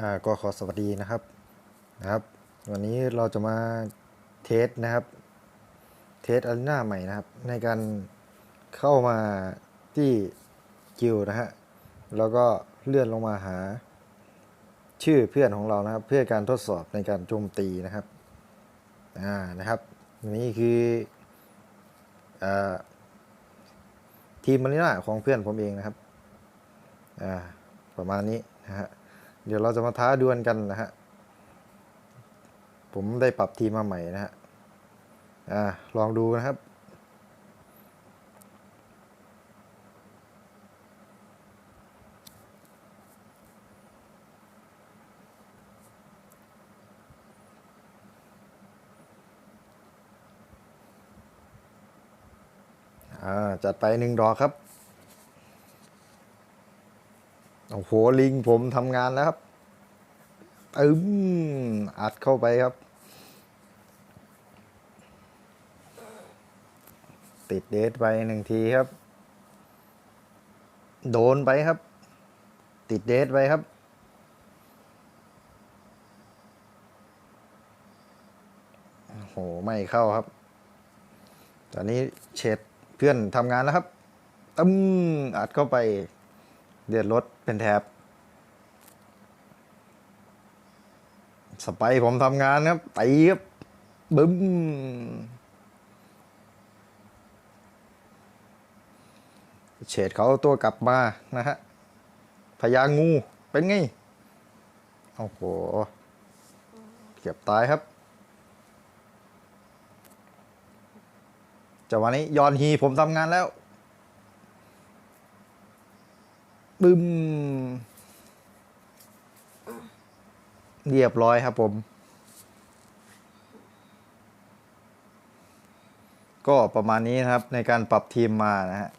อ่าก็ขอสวัสดีนะครับนะครับ วันนี้เราจะมาเทสนะครับ เทสอารีนาใหม่นะครับ ในการเข้ามาที่กิวนะฮะแล้วก็เลื่อนลงมาหา ชื่อเพื่อนของเรานะครับ เพื่อการทดสอบในการโจมตีนะครับอ่านะครับนี่คืออ่าทีมมาริน่าของเพื่อนผมเองนะครับอ่าประมาณนี้นะฮะ เดี๋ยวเราจะมาท้าดวลกันนะฮะ ผมได้ปรับทีมมาใหม่นะฮะ อ่า ลองดูนะครับ อ่า จัดไปหนึ่งดอกครับ โอ้โหลิงผมทำงานแล้วครับอึมอัดเข้าไปครับ ติดเดทไปหนึ่งทีครับ โดนไปครับ ติดเดทไปครับโอ้โหไม่เข้าครับ ตอนนี้เฉดเพื่อนทำงานแล้วครับตึ้มอัดเข้าไป เดือดรถเป็นแถบ สไปผมทำงานครับตีครับบึ้มเฉดเขาเอาตัวกลับมานะฮะพญางูเป็นไง โอ้โห เกือบตายครับจังหวะนี้ยอนฮีผมทำงานแล้ว บึ้ม เรียบร้อยครับผม ก็ประมาณนี้นะครับในการปรับทีมมานะฮะ